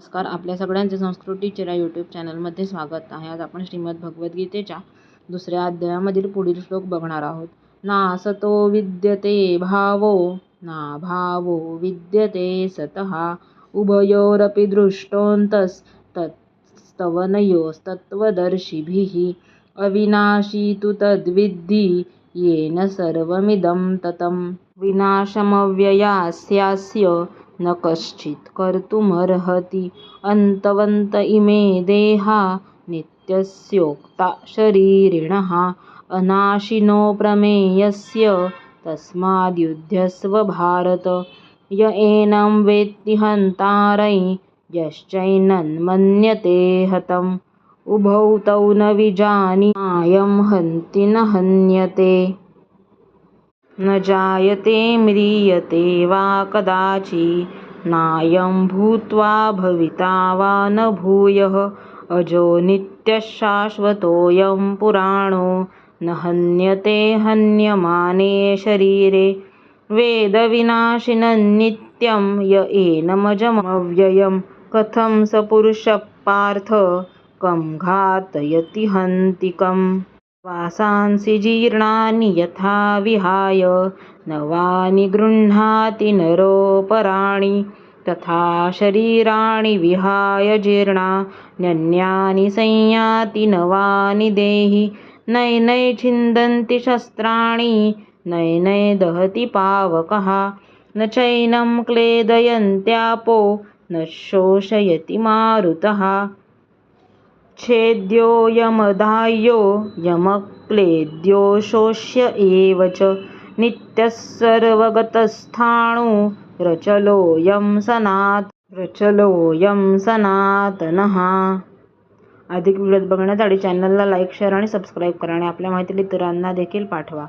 नमस्कार. आपल्या सगळ्यांचे संस्कृतीचे या यूट्यूब चॅनलमध्ये स्वागत आहे. आज आपण श्रीमद भगवद्गीतेच्या दुसऱ्या अध्यायामधील पुढील श्लोक बघणार आहोत. ना सतो विद्यते भावो ना भावो विद्यते सतः उभयोरपि दृष्टोऽन्तस्तवनयोस्तत्त्वदर्शिभिः अविनाशी तु तद्विद्धी येन सर्वमिदं ततं विनाशमव्ययास्यास्य न कश्चित् कर्तुमर्हति। अन्तवन्त इमे देहा नित्यस्योक्ता शरीरिणः। अनाशिनो प्रमेयस्य तस्माद्युध्यस्व भारत। य एनं वेत्ति हन्तारं यश्चैनन्मन्यते हतम्। उभौ तौ न विजानीयां हन्ति न हन्यते न जायते म्रियते वा कदाचि नायं भूत्वा भविता वा न भूयः। अजो नित्यः शाश्वतोऽयं पुराणो न हन्यते हन्यमाने शरीरे। वेदविनाशिनं य एनमजमव्ययं कथं स पुरुषः पार्थ कं घातयति हन्तिकम् वासांसि जीर्णानि यथा विहाय नवानि गृह्णाति नरोपराणि तथा शरीराणि विहाय जीर्णान्यन्यानि संयाति नवानि देहि नैनै छिन्दन्ति शस्त्राणि नैनै दहति पावकः न चैनं क्लेदयन्त्यापो न शोषयति मारुतः छेद्योऽयमदाह्यो यमक्लेद्यो शोष्य एव च नित्यः सर्वगतस्थाणुरचलोऽयं सनात रचलोऽयं सनातनः। अधिक व्हिडिओज बघण्यासाठी चॅनलला लाईक शेअर आणि सबस्क्राईब करा आणि आपल्या माहितीला इतरांना देखील पाठवा.